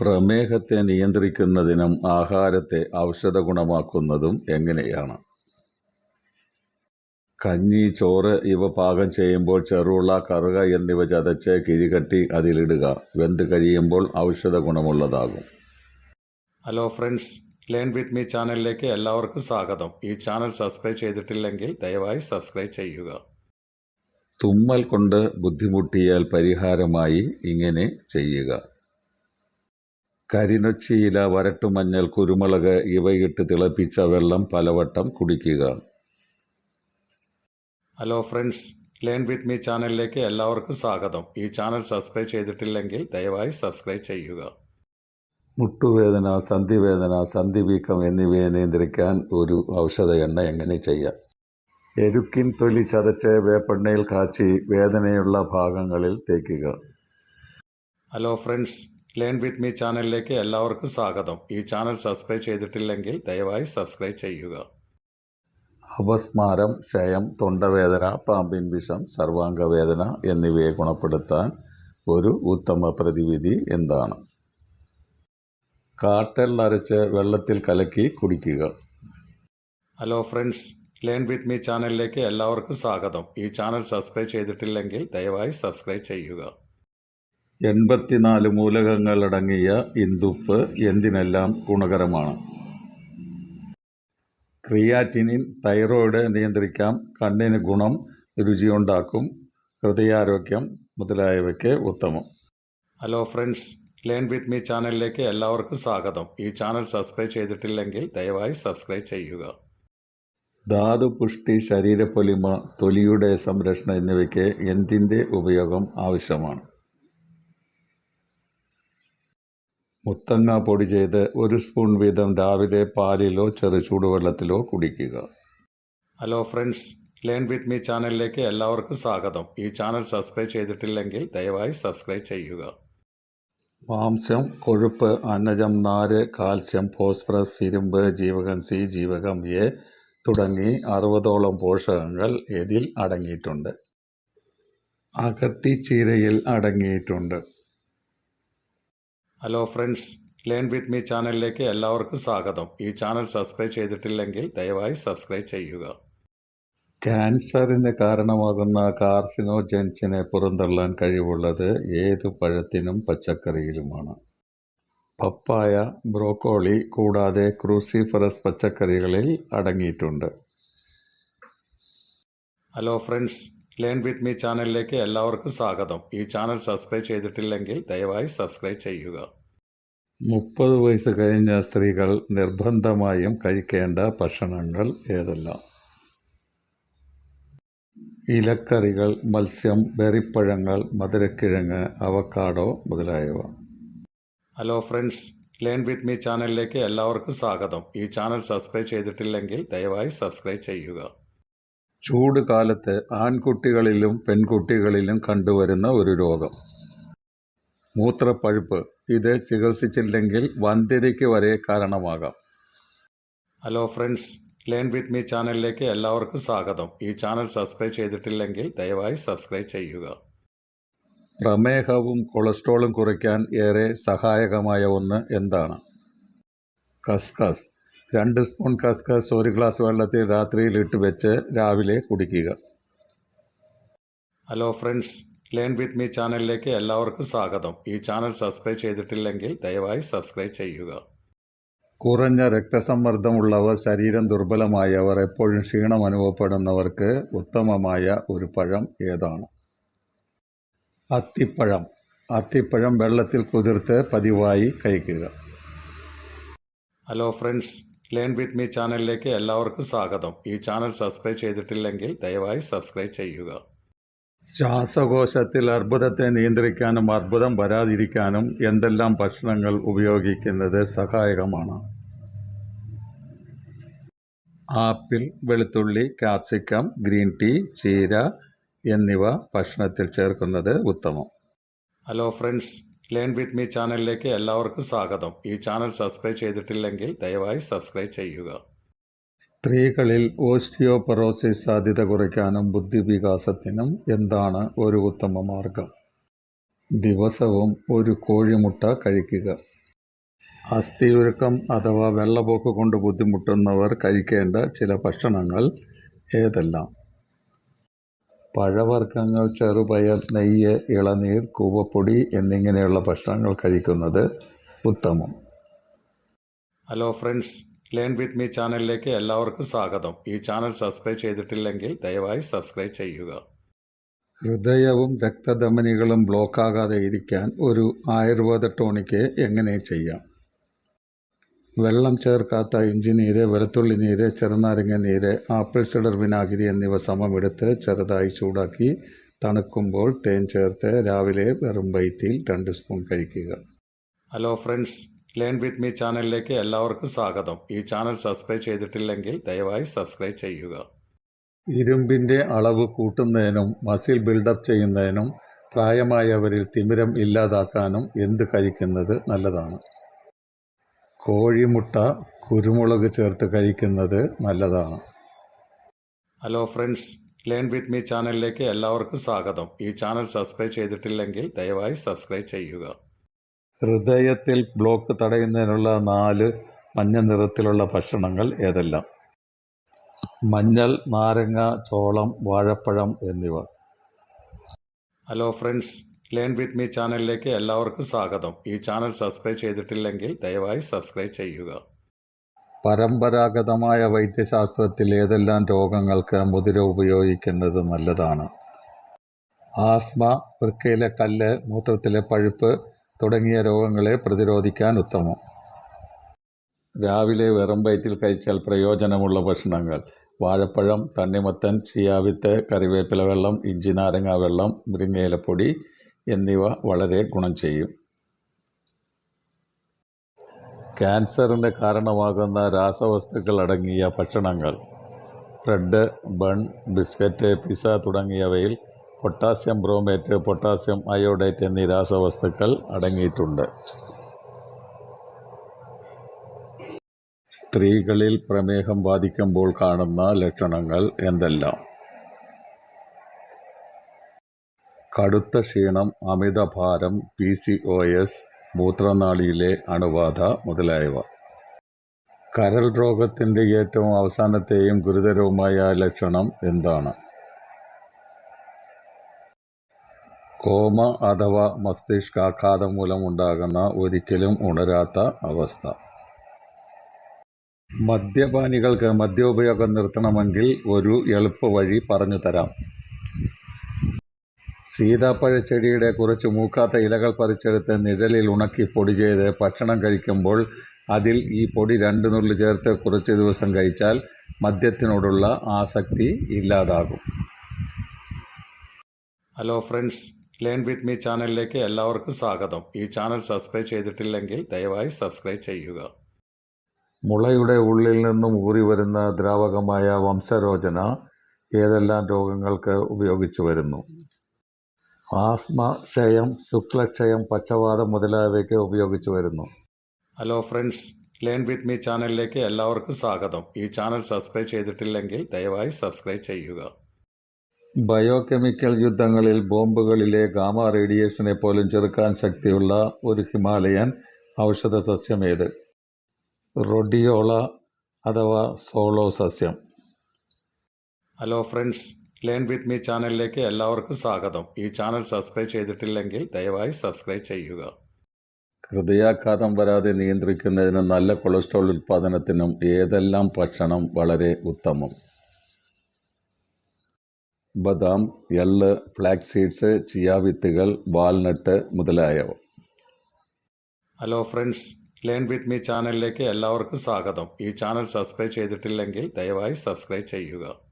പ്രമേഹത്തെ നിയന്ത്രിക്കുന്നതിനും ആഹാരത്തെ ഔഷധ ഗുണമാക്കുന്നതും എങ്ങനെയാണ്? കഞ്ഞി, ചോറ് ഇവ പാകം ചെയ്യുമ്പോൾ ചെറുള, കറുക എന്നിവ ചതച്ച് കിഴികട്ടി അതിലിടുക. വെന്ത് കഴിയുമ്പോൾ ഔഷധ ഗുണമുള്ളതാകും hello friends learn with me ചാനലിലേക്ക് എല്ലാവർക്കും സ്വാഗതം ഈ ചാനൽ സബ്സ്ക്രൈബ് ചെയ്തിട്ടില്ലെങ്കിൽ ദയവായി സബ്സ്ക്രൈബ് ചെയ്യുക തുമ്മൽ കൊണ്ട് ബുദ്ധിമുട്ടിയാൽ പരിഹാരമായി ഇങ്ങനെ ചെയ്യുക. കരിനൊച്ചിയില, വരട്ടുമഞ്ഞൾ, കുരുമുളക് ഇവയിട്ട് തിളപ്പിച്ച വെള്ളം പലവട്ടം കുടിക്കുക. Hello friends learn with me ചാനലിലേക്ക് എല്ലാവർക്കും സ്വാഗതം ഈ ചാനൽ സബ്സ്ക്രൈബ് ചെയ്തിട്ടില്ലെങ്കിൽ ദയവായി സബ്സ്ക്രൈബ് ചെയ്യുക മുട്ടുവേദന, സന്ധിവേദന, സന്ധിവീക്കം എന്നിവയെ നിയന്ത്രിക്കാൻ ഒരു ഔഷധ എണ്ണ എങ്ങനെ ചെയ്യാം? എരുക്കിൻ തൊലി ചതച്ച് വേപ്പെണ്ണയിൽ കാച്ചി വേദനയുള്ള ഭാഗങ്ങളിൽ തേക്കുക. Hello friends learn with me ചാനലിലേക്ക് എല്ലാവർക്കും സ്വാഗതം ഈ ചാനൽ സബ്സ്ക്രൈബ് ചെയ്തിട്ടില്ലെങ്കിൽ ദയവായി സബ്സ്ക്രൈബ് ചെയ്യുക അപസ്മാരം, ക്ഷയം, തൊണ്ടവേദന, പാമ്പിൻ വിഷം, സർവാംഗവേദന എന്നിവയെ ഗുണപ്പെടുത്താൻ ഒരു ഉത്തമ പ്രതിവിധി എന്താണ്? കാട്ടെള്ള് അരച്ച് വെള്ളത്തിൽ കലക്കി കുടിക്കുക. Hello friends learn with me ചാനലിലേക്ക് എല്ലാവർക്കും സ്വാഗതം ഈ ചാനൽ സബ്സ്ക്രൈബ് ചെയ്തിട്ടില്ലെങ്കിൽ ദയവായി സബ്സ്ക്രൈബ് ചെയ്യുക എൺപത്തിനാല് മൂലകങ്ങൾ അടങ്ങിയ ഇന്ദുപ്പ് എന്തിനെല്ലാം ഗുണകരമാണ്? ക്രിയാറ്റിനിൻ തൈറോയ്ഡ് നിയന്ത്രിക്കാം, കണ്ണിന് ഗുണം, രുചിയുണ്ടാക്കും, ഹൃദയാരോഗ്യം മുതലായവയ്ക്ക് ഉത്തമം. Hello friends learn with me ചാനലിലേക്ക് എല്ലാവർക്കും സ്വാഗതം ഈ ചാനൽ സബ്സ്ക്രൈബ് ചെയ്തിട്ടില്ലെങ്കിൽ ദയവായി സബ്സ്ക്രൈബ് ചെയ്യുക ധാതുപുഷ്ടി, ശരീരപ്പൊലിമ, തൊലിയുടെ സംരക്ഷണം എന്നിവയ്ക്ക് എന്തിന്റെ ഉപയോഗം ആവശ്യമാണ്? മുത്തങ്ങ പൊടി ചെയ്ത് ഒരു സ്പൂൺ വീതം രാവിലെ പാലിലോ ചെറു ചൂടുവെള്ളത്തിലോ കുടിക്കുക. Hello friends learn with me ചാനലിലേക്ക് എല്ലാവർക്കും സ്വാഗതം ഈ ചാനൽ സബ്സ്ക്രൈബ് ചെയ്തിട്ടില്ലെങ്കിൽ ദയവായി സബ്സ്ക്രൈബ് ചെയ്യുക മാംസം കൊഴുപ്പ്, അന്നജം, നാര്, കാൽസ്യം, ഫോസ്ഫറസ്, ഇരുമ്പ്, ജീവകം സി, ജീവകം എ തുടങ്ങി അറുപതോളം പോഷകങ്ങൾ ഇതിൽ അടങ്ങിയിട്ടുണ്ട്. അകത്തി ചീരയിൽ അടങ്ങിയിട്ടുണ്ട്. Hello friends learn with me ചാനലിലേക്ക് എല്ലാവർക്കും സ്വാഗതം ഈ ചാനൽ സബ്സ്ക്രൈബ് ചെയ്തിട്ടില്ലെങ്കിൽ ദയവായി സബ്സ്ക്രൈബ് ചെയ്യുക ക്യാൻസറിന് കാരണമാകുന്ന കാർസിനോജൻസിനെ പുറന്തള്ളാൻ കഴിവുള്ളത് ഏത് പഴത്തിനും പച്ചക്കറിയിലുമാണ്? പപ്പായ, ബ്രോക്കോളി കൂടാതെ ക്രൂസിഫറസ് പച്ചക്കറികളിൽ അടങ്ങിയിട്ടുണ്ട്. Hello friends learn with me ചാനലിലേക്ക് എല്ലാവർക്കും സ്വാഗതം ഈ ചാനൽ സബ്സ്ക്രൈബ് ചെയ്തിട്ടില്ലെങ്കിൽ ദയവായി സബ്സ്ക്രൈബ് ചെയ്യുക മുപ്പത് വയസ്സ് കഴിഞ്ഞ സ്ത്രീകൾ നിർബന്ധമായും കഴിക്കേണ്ട ഭക്ഷണങ്ങൾ ഏതെല്ലാം? ഇലക്കറികൾ, മത്സ്യം, ബെറിപ്പഴങ്ങൾ, മധുരക്കിഴങ്ങ്, അവക്കാടോ മുതലായവ. Hello friends learn with me ചാനലിലേക്ക് എല്ലാവർക്കും സ്വാഗതം ഈ ചാനൽ സബ്സ്ക്രൈബ് ചെയ്തിട്ടില്ലെങ്കിൽ ദയവായി സബ്സ്ക്രൈബ് ചെയ്യുക ചൂട് കാലത്ത് ആൺകുട്ടികളിലും പെൺകുട്ടികളിലും കണ്ടുവരുന്ന ഒരു രോഗം. മൂത്രപ്പഴുപ്പ്. ഇത് ചികിത്സിച്ചില്ലെങ്കിൽ വന്ധ്യതയ്ക്ക് വരെ കാരണമാകാം. Hello friends learn with me ചാനലിലേക്ക് എല്ലാവർക്കും സ്വാഗതം ഈ ചാനൽ സബ്സ്ക്രൈബ് ചെയ്തിട്ടില്ലെങ്കിൽ ദയവായി സബ്സ്ക്രൈബ് ചെയ്യുക പ്രമേഹവും കൊളസ്ട്രോളും കുറയ്ക്കാൻ ഏറെ സഹായകമായ ഒന്ന് എന്താണ്? കസ്കസ്. രണ്ട് സ്പൂൺ കസ്കസ് ഒരു ഗ്ലാസ് വെള്ളത്തിൽ രാത്രിയിൽ ഇട്ട് വെച്ച് രാവിലെ കുടിക്കുക. Hello friends learn with me ചാനലിലേക്ക് എല്ലാവർക്കും സ്വാഗതം ഈ ചാനൽ സബ്സ്ക്രൈബ് ചെയ്തിട്ടില്ലെങ്കിൽ ദയവായി സബ്സ്ക്രൈബ് ചെയ്യുക കുറഞ്ഞ രക്തസമ്മർദ്ദമുള്ളവർ, ശരീരം ദുർബലമായവർ, എപ്പോഴും ക്ഷീണം അനുഭവപ്പെടുന്നവർക്ക് ഉത്തമമായ ഒരു പഴം ഏതാണ്? അത്തിപ്പഴം. അത്തിപ്പഴം വെള്ളത്തിൽ കുതിർത്ത് പതിവായി കഴിക്കുക. Hello friends learn with me ചാനലിലേക്ക് എല്ലാവർക്കും സ്വാഗതം ഈ ചാനൽ സബ്സ്ക്രൈബ് ചെയ്തിട്ടില്ലെങ്കിൽ ദയവായി സബ്സ്ക്രൈബ് ചെയ്യുക ശ്വാസകോശത്തിൽ അർബുദത്തെ നിയന്ത്രിക്കാനും അർബുദം വരാതിരിക്കാനും എന്തെല്ലാം ഭക്ഷണങ്ങൾ ഉപയോഗിക്കുന്നത് സഹായകമാണ്? ആപ്പിൾ, വെളുത്തുള്ളി, കാപ്സിക്കം, ഗ്രീൻ ടീ, ചീര എന്നിവ ഭക്ഷണത്തിൽ ചേർക്കുന്നത് ഉത്തമം. Hello friends learn with me ചാനലിലേക്ക് എല്ലാവർക്കും സ്വാഗതം ഈ ചാനൽ സബ്സ്ക്രൈബ് ചെയ്തിട്ടില്ലെങ്കിൽ ദയവായി സബ്സ്ക്രൈബ് ചെയ്യുക സ്ത്രീകളിൽ ഓസ്റ്റിയോപൊറോസിസ് സാധ്യത കുറയ്ക്കാനും ബുദ്ധിവികാസത്തിനും എന്താണ് ഒരു ഉത്തമ മാർഗം? ദിവസവും ഒരു കോഴിമുട്ട കഴിക്കുക. അസ്ഥിയുരുക്കം അഥവാ വെള്ളപോക്ക് കൊണ്ട് ബുദ്ധിമുട്ടുന്നവർ കഴിക്കേണ്ട ചില ഭക്ഷണങ്ങൾ ഏതെല്ലാം പഴവർഗങ്ങൾ ചെറുപയർ നെയ്യ് ഇളനീർ കൂവപ്പൊടി എന്നിങ്ങനെയുള്ള ഭക്ഷണങ്ങൾ കഴിക്കുന്നത് ഉത്തമം. Hello friends learn with me ചാനലിലേക്ക് എല്ലാവർക്കും സ്വാഗതം. ഈ ചാനൽ സബ്സ്ക്രൈബ് ചെയ്തിട്ടില്ലെങ്കിൽ ദയവായി സബ്സ്ക്രൈബ് ചെയ്യുക. ഹൃദയവും രക്തധമനികളും ബ്ലോക്കാകാതെ ഇരിക്കാൻ ഒരു ആയുർവേദ ടോണിക്ക് എങ്ങനെ ചെയ്യാം? വെള്ളം ചേർക്കാത്ത ഇഞ്ചിനീര് വെളുത്തുള്ളി നീര് ചെറുനാരങ്ങ നീര് ആപ്പിൾ സിഡർ വിനാഗിരി എന്നിവ സമമെടുത്ത് ചെറുതായി ചൂടാക്കി തണുക്കുമ്പോൾ തേൻ ചേർത്ത് രാവിലെ വെറും വയറ്റിൽ രണ്ട് സ്പൂൺ കഴിക്കുക. Hello friends learn with me ചാനലിലേക്ക് എല്ലാവർക്കും സ്വാഗതം. ഈ ചാനൽ സബ്സ്ക്രൈബ് ചെയ്തിട്ടില്ലെങ്കിൽ ദയവായി സബ്സ്ക്രൈബ് ചെയ്യുക. ഇരുമ്പിന്റെ അളവ് കൂട്ടുന്നതിനും മസിൽ ബിൽഡപ്പ് ചെയ്യുന്നതിനും പ്രായമായവരിൽ തിമിരം ഇല്ലാതാക്കാനും എന്ത് കഴിക്കുന്നത് നല്ലതാണ്. കോഴിമുട്ട കുരുമുളക് ചേർത്ത് കഴിക്കുന്നത് നല്ലതാണ്. Hello friends learn with me ചാനലിലേക്ക് എല്ലാവർക്കും സ്വാഗതം. ഈ ചാനൽ സബ്സ്ക്രൈബ് ചെയ്തിട്ടില്ലെങ്കിൽ ദയവായി സബ്സ്ക്രൈബ് ചെയ്യുക. ഹൃദയത്തിൽ ബ്ലോക്ക് തടയുന്നതിനുള്ള നാല് മഞ്ഞ നിറത്തിലുള്ള ഭക്ഷണങ്ങൾ ഏതെല്ലാം? മഞ്ഞൾ നാരങ്ങ ചോളം വാഴപ്പഴം എന്നിവ. Hello friends learn with me ചാനലിലേക്ക് എല്ലാവർക്കും സ്വാഗതം. ഈ ചാനൽ സബ്സ്ക്രൈബ് ചെയ്തിട്ടില്ലെങ്കിൽ ദയവായി സബ്സ്ക്രൈബ് ചെയ്യുക. പരമ്പരാഗതമായ വൈദ്യശാസ്ത്രത്തിൽ ഏതെല്ലാം രോഗങ്ങൾക്ക് മുതിര ഉപയോഗിക്കുന്നത് നല്ലതാണ്? ആസ്മ വൃക്കയിലെ കല്ല് മൂത്രത്തിലെ പഴുപ്പ് തുടങ്ങിയ രോഗങ്ങളെ പ്രതിരോധിക്കാൻ ഉത്തമം. രാവിലെ വെറും വയറ്റിൽ കഴിച്ചാൽ പ്രയോജനമുള്ള ഭക്ഷണങ്ങൾ. വാഴപ്പഴം തണ്ണിമത്തൻ ചിയാവിത്ത് കറിവേപ്പില വെള്ളം ഇഞ്ചി നാരങ്ങ വെള്ളം മുരിങ്ങയിലപ്പൊടി എന്നിവ വളരെ ഗുണം ചെയ്യും. ക്യാൻസറിന് കാരണമാകുന്ന രാസവസ്തുക്കൾ അടങ്ങിയ ഭക്ഷണങ്ങൾ ബ്രെഡ് ബൺ ബിസ്ക്കറ്റ് പിസ്സ തുടങ്ങിയവയിൽ പൊട്ടാസ്യം ബ്രോമേറ്റ് പൊട്ടാസ്യം അയോഡേറ്റ് എന്നീ രാസവസ്തുക്കൾ അടങ്ങിയിട്ടുണ്ട്. സ്ത്രീകളിൽ പ്രമേഹം ബാധിക്കുമ്പോൾ കാണുന്ന ലക്ഷണങ്ങൾ എന്തെല്ലാം? കടുത്ത ക്ഷീണം അമിതഭാരം പി സി ഒ എസ് മൂത്രനാളിയിലെ അണുബാധ മുതലായവ. കരൾ രോഗത്തിന്റെ ഏറ്റവും അവസാനത്തെയും ഗുരുതരവുമായ ലക്ഷണം എന്താണ്? കോമ അഥവാ മസ്തിഷ്കാഘാതം മൂലം ഉണ്ടാകുന്ന ഒരിക്കലും ഉണരാത്ത അവസ്ഥ. മദ്യപാനികൾക്ക് മദ്യോപയോഗം നിർത്തണമെങ്കിൽ ഒരു എളുപ്പ വഴി പറഞ്ഞു തരാം. സീതാപ്പഴച്ചെടിയുടെ കുറച്ച് മൂക്കാത്ത ഇലകൾ പറിച്ചെടുത്ത് നിഴലിൽ ഉണക്കി പൊടി ചെയ്ത് ഭക്ഷണം കഴിക്കുമ്പോൾ അതിൽ ഈ പൊടി രണ്ട് നുള്ളി ചേർത്ത് കുറച്ച് ദിവസം കഴിച്ചാൽ മദ്യത്തിനോടുള്ള ആസക്തി ഇല്ലാതാകും. Hello friends learn with me ചാനലിലേക്ക് എല്ലാവർക്കും സ്വാഗതം. ഈ ചാനൽ സബ്സ്ക്രൈബ് ചെയ്തിട്ടില്ലെങ്കിൽ ദയവായി സബ്സ്ക്രൈബ് ചെയ്യുക. മുളയുടെ ഉള്ളിൽ നിന്നും ഊറി വരുന്ന ദ്രാവകമായ വംശരോചന ഏതെല്ലാം രോഗങ്ങൾക്ക് ഉപയോഗിച്ചു വരുന്നു? ആസ്മ ക്ഷയം ശുക്ലക്ഷയം പക്ഷവാതം മുതലായവയ്ക്ക് ഉപയോഗിച്ചു വരുന്നു. Hello friends learn with me ചാനലിലേക്ക് എല്ലാവർക്കും സ്വാഗതം. ഈ ചാനൽ സബ്സ്ക്രൈബ് ചെയ്തിട്ടില്ലെങ്കിൽ ദയവായി സബ്സ്ക്രൈബ് ചെയ്യുക. ബയോകെമിക്കൽ യുദ്ധങ്ങളിൽ ബോംബുകളിലെ ഗാമ റേഡിയേഷനെ പോലും ചെറുക്കാൻ ശക്തിയുള്ള ഒരു ഹിമാലയൻ ഔഷധ സസ്യമേത് റൊഡിയോള അഥവാ സോളോ സസ്യം. Hello friends learn with me ചാനലിലേക്ക് എല്ലാവർക്കും സ്വാഗതം. ഈ ചാനൽ സബ്സ്ക്രൈബ് ചെയ്തിട്ടില്ലെങ്കിൽ ദയവായി സബ്സ്ക്രൈബ് ചെയ്യുക. ഹൃദയാഘാതം വരാതെ നിയന്ത്രിക്കുന്നതിനും നല്ല കൊളസ്ട്രോൾ ഉൽപ്പാദനത്തിനും ഏതെല്ലാം ഭക്ഷണം വളരെ ഉത്തമം? ബദാം എള്ള് ഫ്ലാക്സ് സീഡ്സ് ചിയാവിത്തുകൾ വാൽനട്ട് മുതലായവ. Hello friends learn with me ചാനലിലേക്ക് എല്ലാവർക്കും സ്വാഗതം. ഈ ചാനൽ സബ്സ്ക്രൈബ് ചെയ്തിട്ടില്ലെങ്കിൽ ദയവായി സബ്സ്ക്രൈബ് ചെയ്യുക.